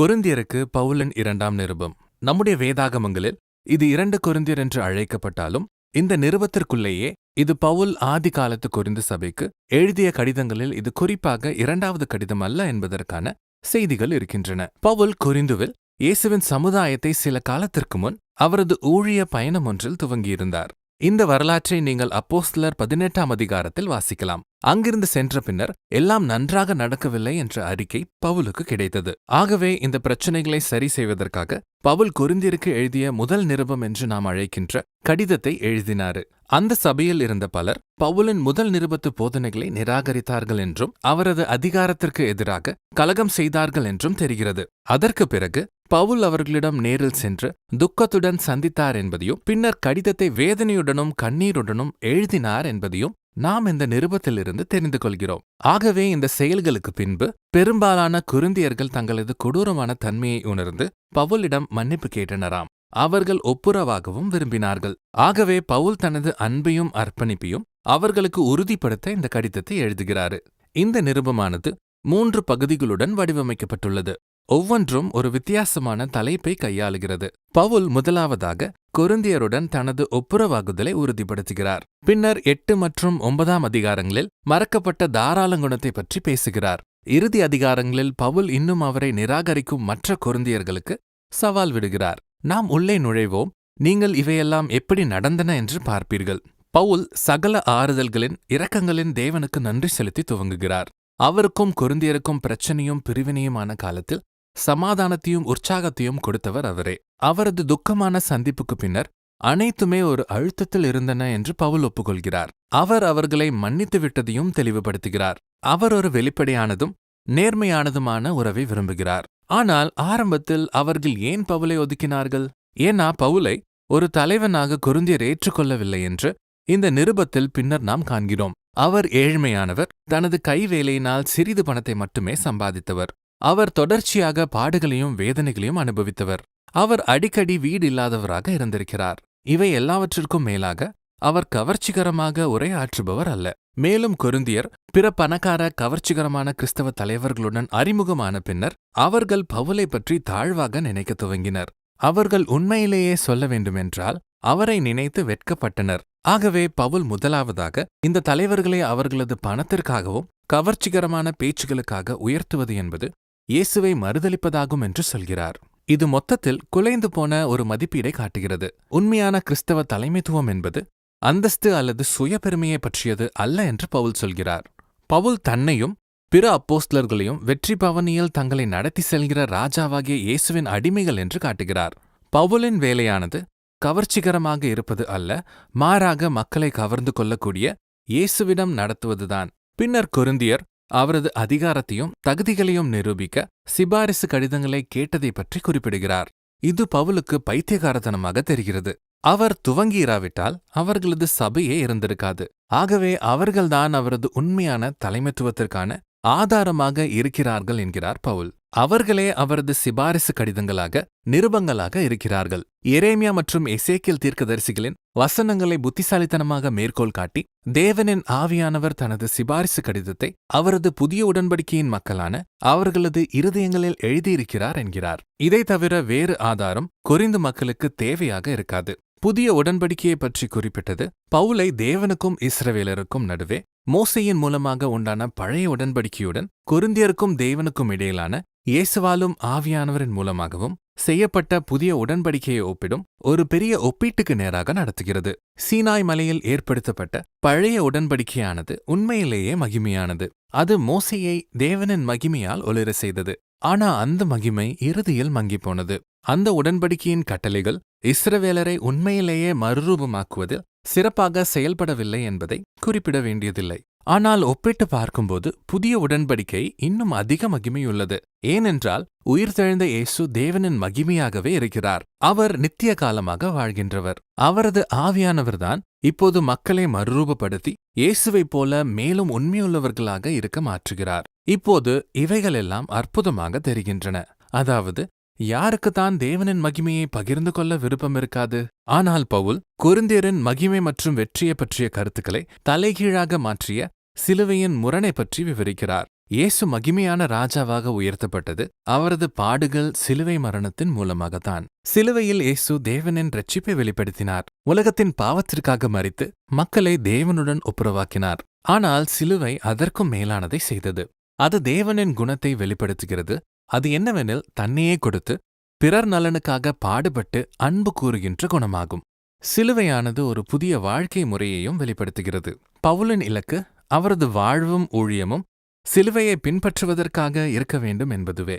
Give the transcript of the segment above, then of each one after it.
கொருந்தியருக்கு பவுலன் இரண்டாம் நிருபம். நம்முடைய வேதாகமங்களில் இது இரண்டு கொருந்தியர் என்று அழைக்கப்பட்டாலும் இந்த நிருபத்திற்குள்ளேயே இது பவுல் ஆதி காலத்து குறிந்து சபைக்கு எழுதிய கடிதங்களில் இது குறிப்பாக இரண்டாவது கடிதம் அல்ல என்பதற்கான செய்திகள் இருக்கின்றன. பவுல் குறிந்துவில் இயேசுவின் சமுதாயத்தை சில காலத்திற்கு முன் அவரது ஊழிய பயணம் ஒன்றில் துவங்கியிருந்தார். இந்த வரலாற்றை நீங்கள் அப்போஸ்லர் பதினெட்டாம் அதிகாரத்தில் வாசிக்கலாம். அங்கிருந்து சென்ற பின்னர் எல்லாம் நன்றாக நடக்கவில்லை என்ற அறிக்கை பவுலுக்கு கிடைத்தது. ஆகவே இந்த பிரச்சனைகளை சரி செய்வதற்காக பவுல் கொரிந்தியருக்கு எழுதிய முதல் நிருபம் என்று நாம் அழைக்கின்ற கடிதத்தை எழுதினாரு. அந்த சபையில் இருந்த பலர் பவுலின் முதல் நிருபத்து போதனைகளை நிராகரித்தார்கள் என்றும் அவரது அதிகாரத்திற்கு எதிராக கலகம் செய்தார்கள் என்றும் தெரிகிறது. அதற்கு பிறகு பவுல் அவர்களிடம் நேரில் சென்று துக்கத்துடன் சந்தித்தார் என்பதையும் பின்னர் கடிதத்தை வேதனையுடனும் கண்ணீருடனும் எழுதினார் என்பதையும் நாம் இந்த நிருபத்திலிருந்து தெரிந்து கொள்கிறோம். ஆகவே இந்த செயல்களுக்கு பின்பு பெரும்பாலான குருந்தியர்கள் தங்களது கொடூரமான தன்மையை உணர்ந்து பவுலிடம் மன்னிப்பு கேட்டனராம். அவர்கள் ஒப்புரவாகவும் விரும்பினார்கள். ஆகவே பவுல் தனது அன்பையும் அர்ப்பணிப்பையும் அவர்களுக்கு உறுதிப்படுத்த இந்த கடிதத்தை எழுதுகிறாரு. இந்த நிருபமானது மூன்று பகுதிகளுடன் வடிவமைக்கப்பட்டுள்ளது. ஒவ்வொன்றும் ஒரு வித்தியாசமான தலைப்பை கையாளுகிறது. பவுல் முதலாவதாக கொருந்தியருடன் தனது ஒப்புரவாகுதலை உறுதிப்படுத்துகிறார். பின்னர் எட்டு மற்றும் ஒன்பதாம் அதிகாரங்களில் மறக்கப்பட்ட தாராளங்குணத்தை பற்றி பேசுகிறார். இறுதி அதிகாரங்களில் பவுல் இன்னும் அவரை நிராகரிக்கும் மற்ற கொருந்தியர்களுக்கு சவால் விடுகிறார். நாம் உள்ளே நுழைவோம். நீங்கள் இவையெல்லாம் எப்படி நடந்தன என்று பார்ப்பீர்கள். பவுல் சகல ஆறுதல்களின் இரக்கங்களின் தேவனுக்கு நன்றி செலுத்தி துவங்குகிறார். அவருக்கும் கொருந்தியருக்கும் பிரச்சனையும் பிரிவினையுமான காலத்தில் சமாதானத்தையும் உற்சாகத்தையும் கொடுத்தவர் அவரே. அவரது துக்கமான சந்திப்புக்கு பின்னர் அனைத்துமே ஒரு அழுத்தத்தில் இருந்தன என்று பவுல் ஒப்புக்கொள்கிறார். அவர் அவர்களை மன்னித்து விட்டதையும் தெளிவுபடுத்துகிறார். அவர் ஒரு வெளிப்படையானதும் நேர்மையானதுமான உறவை விரும்புகிறார். ஆனால் ஆரம்பத்தில் அவர்கள் ஏன் பவுலை ஒதுக்கினார்கள்? ஏன்னா பவுலை ஒரு தலைவனாக குருந்தியர் ஏற்றுக்கொள்ளவில்லை என்று இந்த நிருபத்தில் பின்னர் நாம் காண்கிறோம். அவர் ஏழ்மையானவர் தனது கைவேலையினால் சிறிது பணத்தை மட்டுமே சம்பாதித்தவர். அவர் தொடர்ச்சியாக பாடுகளையும் வேதனைகளையும் அனுபவித்தவர். அவர் அடிக்கடி வீடு இல்லாதவராக இருந்திருக்கிறார். இவை எல்லாவற்றிற்கும் மேலாக அவர் கவர்ச்சிகரமாக உரையாற்றுபவர் அல்ல. மேலும் கொருந்தியர் பிற பணக்கார கவர்ச்சிகரமான கிறிஸ்தவ தலைவர்களுடன் அறிமுகமான பின்னர் அவர்கள் பவுலை பற்றி தாழ்வாக நினைக்கத் துவங்கினர். அவர்கள் உண்மையிலேயே சொல்ல வேண்டுமென்றால் அவரை நினைத்து வெட்கப்பட்டனர். ஆகவே பவுல் முதலாவதாக இந்த தலைவர்களை அவர்களது பணத்திற்காகவும் கவர்ச்சிகரமான பேச்சுகளுக்காக உயர்த்துவது என்பது இயேசுவை மறுதளிப்பதாகும் என்று சொல்கிறார். இது மொத்தத்தில் குலைந்து போன ஒரு மதிப்பீடை காட்டுகிறது. உண்மையான கிறிஸ்தவ தலைமைத்துவம் என்பது அந்தஸ்து அல்லது சுயபெருமையை பற்றியது அல்ல என்று பவுல் சொல்கிறார். பவுல் தன்னையும் பிற அப்போஸ்லர்களையும் வெற்றி பவனியில் தங்களை நடத்தி செல்கிற ராஜாவாகிய இயேசுவின் அடிமைகள் என்று காட்டுகிறார். பவுலின் வேலையானது கவர்ச்சிகரமாக இருப்பது அல்ல மாறாக மக்களை கவர்ந்து கொள்ளக்கூடிய இயேசுவிடம் நடத்துவதுதான். பின்னர் கொருந்தியர் அவரது அதிகாரத்தையும் தகுதிகளையும் நிரூபிக்க சிபாரிசு கடிதங்களை கேட்டதை பற்றி குறிப்பிடுகிறார். இது பவுலுக்கு பைத்தியகாரத்தனமாக தெரிகிறது. அவர் துவங்கியிராவிட்டால் அவர்களது சபையே இருந்திருக்காது. ஆகவே அவர்கள்தான் அவரது உண்மையான தலைமைத்துவத்திற்கான ஆதாரமாக இருக்கிறார்கள் என்கிறார் பவுல். அவர்களே அவரது சிபாரிசு கடிதங்களாக நிருபங்களாக இருக்கிறார்கள். எரேமியா மற்றும் எசேக்கியல் தீர்க்கதரிசிகளின் வசனங்களை புத்திசாலித்தனமாக மேற்கோள் காட்டி தேவனின் ஆவியானவர் தனது சிபாரிசு கடிதத்தை அவரது புதிய உடன்படிக்கையின் மக்களான அவர்களது இருதயங்களில் எழுதியிருக்கிறார் என்கிறார். இதை தவிர வேறு ஆதாரம் கொரிந்து மக்களுக்கு தேவையாக இருக்காது. புதிய உடன்படிக்கையை பற்றி குறிப்பிட்டது பவுலை தேவனுக்கும் இஸ்ரவேலருக்கும் நடுவே மோசையின் மூலமாக உண்டான பழைய உடன்படிக்கையுடன் குருந்தியருக்கும் தேவனுக்கும் இடையிலான இயேசுவாலும் ஆவியானவரின் மூலமாகவும் செய்யப்பட்ட புதிய உடன்படிக்கையை ஒப்பிடும் ஒரு பெரிய ஒப்பீட்டுக்கு நேராக நடத்துகிறது. சீனாய் மலையில் ஏற்படுத்தப்பட்ட பழைய உடன்படிக்கையானது உண்மையிலேயே மகிமையானது. அது மோசையை தேவனின் மகிமையால் ஒளிர செய்தது. ஆனா அந்த மகிமை இறுதியில் மங்கிப்போனது அந்த உடன்படிக்கையின் கட்டளைகள் இஸ்ரவேலரை உண்மையிலேயே மறுரூபமாக்குவதில் சிறப்பாக செயல்படவில்லை என்பதை குறிப்பிட வேண்டியதில்லை. ஆனால் ஒப்பிட்டு பார்க்கும்போது புதிய உடன்படிக்கை இன்னும் அதிக மகிமையுள்ளது. ஏனென்றால் உயிர்த்தெழுந்த இயேசு தேவனின் மகிமையாகவே இருக்கிறார். அவர் நித்திய காலமாக வாழ்கின்றவர். அவரது ஆவியானவர்தான் இப்போது மக்களை மறுரூபப்படுத்தி இயேசுவைப் போல மேலும் உண்மையுள்ளவர்களாக இருக்க மாற்றுகிறார். இப்போது இவைகளெல்லாம் அற்புதமாக தெரிகின்றன. அதாவது யாருக்குத்தான் தேவனின் மகிமையை பகிர்ந்து கொள்ள விருப்பம் இருக்காது. ஆனால் பவுல் குருந்தியரின் மகிமை மற்றும் வெற்றியை பற்றிய கருத்துக்களை தலைகீழாக மாற்றிய சிலுவையின் முரணை பற்றி விவரிக்கிறார். இயேசு மகிமையான ராஜாவாக உயர்த்தப்பட்டது அவரது பாடுகள் சிலுவை மரணத்தின் மூலமாகத்தான். சிலுவையில் இயேசு தேவனின் ரட்சிப்பை வெளிப்படுத்தினார். உலகத்தின் பாவத்திற்காக மறித்து மக்களை தேவனுடன் ஒப்புரவாக்கினார். ஆனால் சிலுவை அதற்கும் மேலானதை செய்தது. அது தேவனின் குணத்தை வெளிப்படுத்துகிறது. அது என்னவெனில் தன்னையே கொடுத்து பிறர் நலனுக்காக பாடுபட்டு அன்பு கூறுகின்ற குணமாகும். சிலுவையானது ஒரு புதிய வாழ்க்கை முறையையும் வெளிப்படுத்துகிறது. பவுலின் இலக்கு அவரது வாழ்வும் ஊழியமும் சிலுவையை பின்பற்றுவதற்காக இருக்க வேண்டும் என்பதுவே.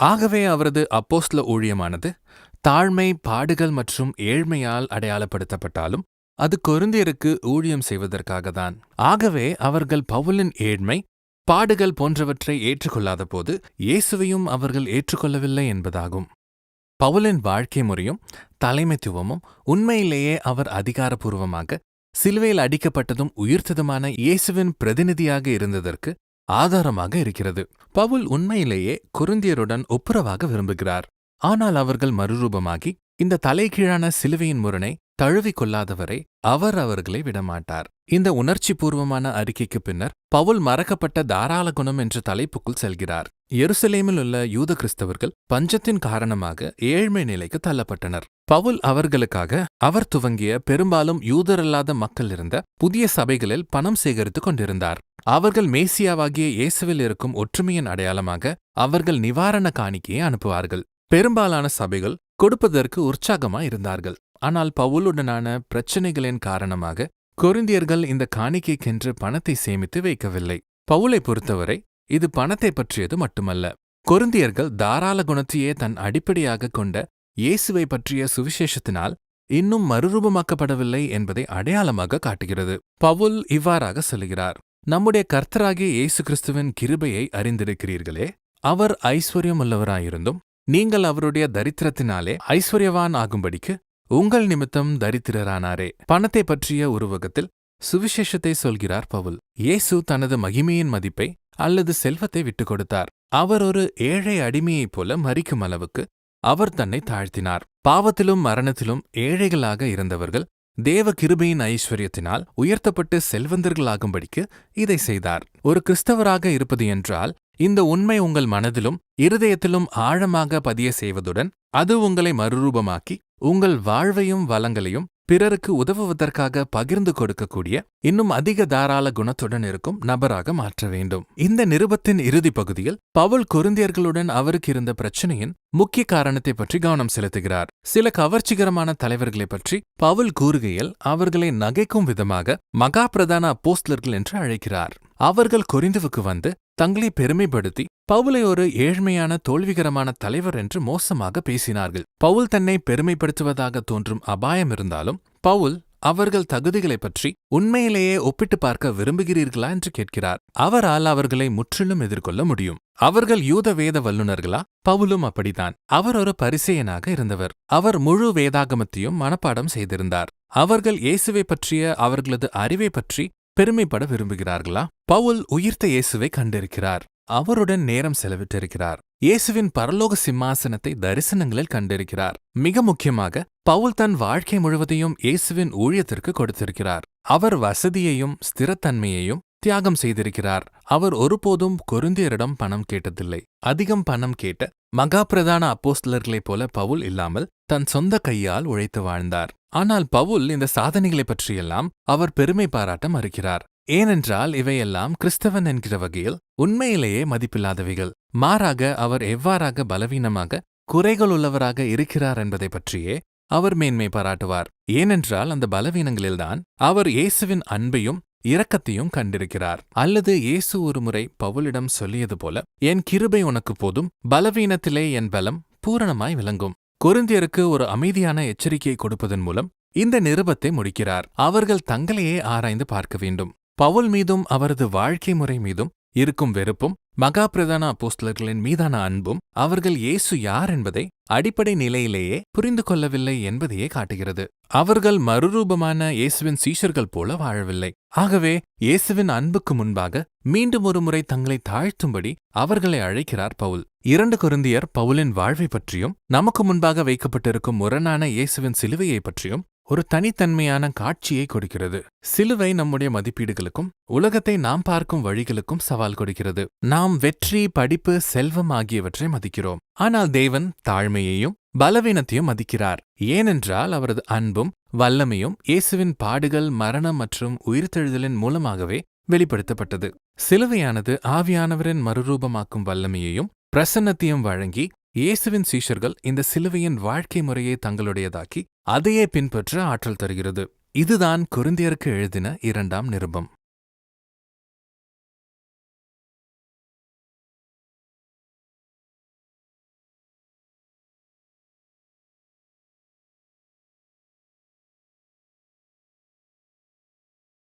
ஆகவே அவரது அப்போஸ்ல ஊழியமானது தாழ்மை பாடுகள் மற்றும் ஏழ்மையால் அடையாளப்படுத்தப்பட்டாலும் அது கொருந்தியருக்கு ஊழியம் செய்வதற்காகத்தான். ஆகவே அவர்கள் பவுலின் ஏழ்மை பாடுகள் போன்றவற்றை ஏற்றுக்கொள்ளாத போது இயேசுவையும் அவர்கள் ஏற்றுக்கொள்ளவில்லை என்பதாகும். பவுலின் வாழ்க்கை முறையும் தலைமைத்துவமும் உண்மையிலேயே அவர் அதிகாரபூர்வமாக சிலுவையில் அடிக்கப்பட்டதும் உயிர்த்ததுமான இயேசுவின் பிரதிநிதியாக இருந்ததற்கு ஆதாரமாக இருக்கிறது. பவுல் உண்மையிலேயே குருந்தியருடன் ஒப்புரவாக விரும்புகிறார். ஆனால் அவர்கள் மறுரூபமாகி இந்த தலைகீழான சிலுவையின் முரணை தழுவிக் கொள்ளாதவரை அவர் அவர்களை விடமாட்டார். இந்த உணர்ச்சி பூர்வமான அறிக்கைக்கு பின்னர் பவுல் மறக்கப்பட்ட தாராள குணம் என்ற தலைப்புக்குள் செல்கிறார். எருசலேமில் உள்ள யூத கிறிஸ்தவர்கள் பஞ்சத்தின் காரணமாக ஏழ்மை நிலைக்கு தள்ளப்பட்டனர். பவுல் அவர்களுக்காக அவர் துவங்கிய பெரும்பாலும் யூதரல்லாத மக்கள் இருந்த புதிய சபைகளில் பணம் சேகரித்துக் கொண்டிருந்தார். அவர்கள் மேசியாவாகிய இயேசுவில் இருக்கும் ஒற்றுமையின் அடையாளமாக அவர்கள் நிவாரண காணிக்கையை அனுப்புவார்கள். பெரும்பாலான சபைகள் கொடுப்பதற்கு உற்சாகமா இருந்தார்கள். ஆனால் பவுலுடனான பிரச்சனைகளின் காரணமாக கொரிந்தியர்கள் இந்த காணிக்கைக்கென்று பணத்தை சேமித்து வைக்கவில்லை. பவுலை பொறுத்தவரை இது பணத்தை பற்றியது மட்டுமல்ல. கொருந்தியர்கள் தாராள குணத்தையே தன் அடிப்படையாக கொண்ட இயேசுவை பற்றிய சுவிசேஷத்தினால் இன்னும் மறுரூபமாக்கப்படவில்லை என்பதை அடையாளமாக காட்டுகிறது. பவுல் இவ்வாறாக சொல்கிறார் நம்முடைய கர்த்தராகிய இயேசு கிறிஸ்துவின் கிருபையை அறிந்திருக்கிறீர்களே அவர் ஐஸ்வர்யமுள்ளவராயிருந்தும் நீங்கள் அவருடைய தரித்திரத்தினாலே ஐஸ்வர்யவான் ஆகும்படிக்கு உங்கள் நிமித்தம் தரித்திரரானாரே. பணத்தை பற்றிய உருவகத்தில் சுவிசேஷத்தை சொல்கிறார் பவுல். இயேசு தனது மகிமையின் மதிப்பை அல்லது செல்வத்தை விட்டுக் கொடுத்தார். அவர் ஒரு ஏழை அடிமையைப் போல மறிக்கும் அளவுக்கு அவர் தன்னை தாழ்த்தினார். பாவத்திலும் மரணத்திலும் ஏழைகளாக இருந்தவர்கள் தேவ கிருபையின் ஐஸ்வர்யத்தினால் உயர்த்தப்பட்டு செல்வந்தர்களாகும்படிக்கு இதை செய்தார். ஒரு கிறிஸ்தவராக இருப்பது என்றால் இந்த உண்மை உங்கள் மனதிலும் இருதயத்திலும் ஆழமாக பதிய செய்வதுடன் அது உங்களை மறுரூபமாக்கி உங்கள் வாழ்வையும் வளங்களையும் பிறருக்கு உதவுவதற்காக பகிர்ந்து கொடுக்கக்கூடிய இன்னும் அதிக தாராள குணத்துடன் இருக்கும் நபராக மாற்ற வேண்டும். இந்த நிருபத்தின் இறுதி பகுதியில் பவுல் கொருந்தியர்களுடன் அவருக்கு இருந்த பிரச்சனையின் முக்கிய காரணத்தை பற்றி கவனம் செலுத்துகிறார். சில கவர்ச்சிகரமான தலைவர்களை பற்றி பவுல் கூறுகையில் அவர்களை நகைக்கும் விதமாக மகா பிரதான போஸ்ட்லர்கள் என்று அழைக்கிறார். அவர்கள் கொரிந்துவுக்கு வந்து தங்களை பெருமைப்படுத்தி பவுலை ஒரு ஏழ்மையான தோல்விகரமான தலைவர் என்று மோசமாக பேசினார்கள். பவுல் தன்னை பெருமைப்படுத்துவதாக தோன்றும் அபாயம் இருந்தாலும் பவுல் அவர்கள் தகுதிகளைப் பற்றி உண்மையிலேயே ஒப்பிட்டு பார்க்க விரும்புகிறீர்களா என்று கேட்கிறார். அவரால் அவர்களை முற்றிலும் எதிர்கொள்ள முடியும். அவர்கள் யூத வேத வல்லுநர்களா? பவுலும் அப்படித்தான். அவர் ஒரு பரிசெயனாக இருந்தவர். அவர் முழு வேதாகமத்தையும் மனப்பாடம் செய்திருந்தார். அவர்கள் இயேசுவை பற்றிய அவர்களது அறிவை பற்றி பெருமைப்பட விரும்புகிறார்களா? பவுல் உயிர்த்த இயேசுவை கண்டிருக்கிறார். அவருடன் நேரம் செலவிட்டிருக்கிறார். இயேசுவின் பரலோக சிம்மாசனத்தை தரிசனங்களில் கண்டிருக்கிறார். மிக முக்கியமாக பவுல் தன் வாழ்க்கை முழுவதையும் இயேசுவின் ஊழியத்திற்கு கொடுத்திருக்கிறார். அவர் வசதியையும் ஸ்திரத்தன்மையையும் தியாகம் செய்திருக்கிறார். அவர் ஒருபோதும் கொருந்தியரிடம் பணம் கேட்டதில்லை. அதிகம் பணம் கேட்ட மகா பிரதான அப்போஸ்தலர்களைப் போல பவுல் இல்லாமல் தன் சொந்த கையால் உழைத்து வாழ்ந்தார். ஆனால் பவுல் இந்த சாதனைகளைப் பற்றியெல்லாம் அவர் பெருமை பாராட்ட மறுக்கிறார். ஏனென்றால் இவையெல்லாம் கிறிஸ்தவன் என்கிற வகையில் உண்மையிலேயே மதிப்பில்லாதவைகள். மாறாக அவர் எவ்வாறாக பலவீனமாக குறைகள் உள்ளவராக இருக்கிறார் என்பதை பற்றியே அவர் மேன்மை பாராட்டுவார். ஏனென்றால் அந்த பலவீனங்களில்தான் அவர் இயேசுவின் அன்பையும் இரக்கத்தையும் கண்டிருக்கிறார். அல்லது இயேசு ஒருமுறை பவுலிடம் சொல்லியது போல என் கிருபை உனக்கு போதும் பலவீனத்திலே என் பலம் பூரணமாய் விளங்கும். குருந்தியருக்கு ஒரு அமைதியான எச்சரிக்கையை கொடுப்பதன் மூலம் இந்த நிருபத்தை முடிக்கிறார். அவர்கள் தங்களையே ஆராய்ந்து பார்க்க வேண்டும். பவுல் மீதும் அவரது வாழ்க்கை முறை மீதும் இருக்கும் வெறுப்பும் மகா பிரதான அப்போஸ்தலர்களின் மீதான அன்பும் அவர்கள் இயேசு யார் என்பதை அடிப்படை நிலையிலேயே புரிந்து கொள்ளவில்லை என்பதையே காட்டுகிறது. அவர்கள் மறுரூபமான இயேசுவின் சீஷர்கள் போல வாழவில்லை. ஆகவே இயேசுவின் அன்புக்கு முன்பாக மீண்டும் ஒரு முறை தங்களை தாழ்த்தும்படி அவர்களை அழைக்கிறார் பவுல். இரண்டு குருந்தியர் பவுலின் வாழ்வை பற்றியும் நமக்கு முன்பாக வைக்கப்பட்டிருக்கும் முரணான இயேசுவின் சிலுவையை பற்றியும் ஒரு தனித்தன்மையான காட்சியை கொடுக்கிறது. சிலுவை நம்முடைய மதிப்பீடுகளுக்கும் உலகத்தை நாம் பார்க்கும் வழிகளுக்கும் சவால் கொடுக்கிறது. நாம் வெற்றி படிப்பு செல்வம் ஆகியவற்றை மதிக்கிறோம். ஆனால் தேவன் தாழ்மையையும் பலவீனத்தையும் மதிக்கிறார். ஏனென்றால் அவரது அன்பும் வல்லமையும் இயேசுவின் பாடுகள் மரணம் மற்றும் உயிர்த்தெழுதலின் மூலமாகவே வெளிப்படுத்தப்பட்டது. சிலுவையானது ஆவியானவரின் மறுரூபமாக்கும் வல்லமையையும் பிரசன்னத்தையும் வழங்கி இயேசுவின் சீஷர்கள் இந்த சிலுவையின் வாழ்க்கை முறையை தங்களுடையதாக்கி அதையே பின்பற்ற ஆற்றல் தருகிறது. இதுதான் குருந்தியருக்கு எழுதின இரண்டாம் நிருபம்.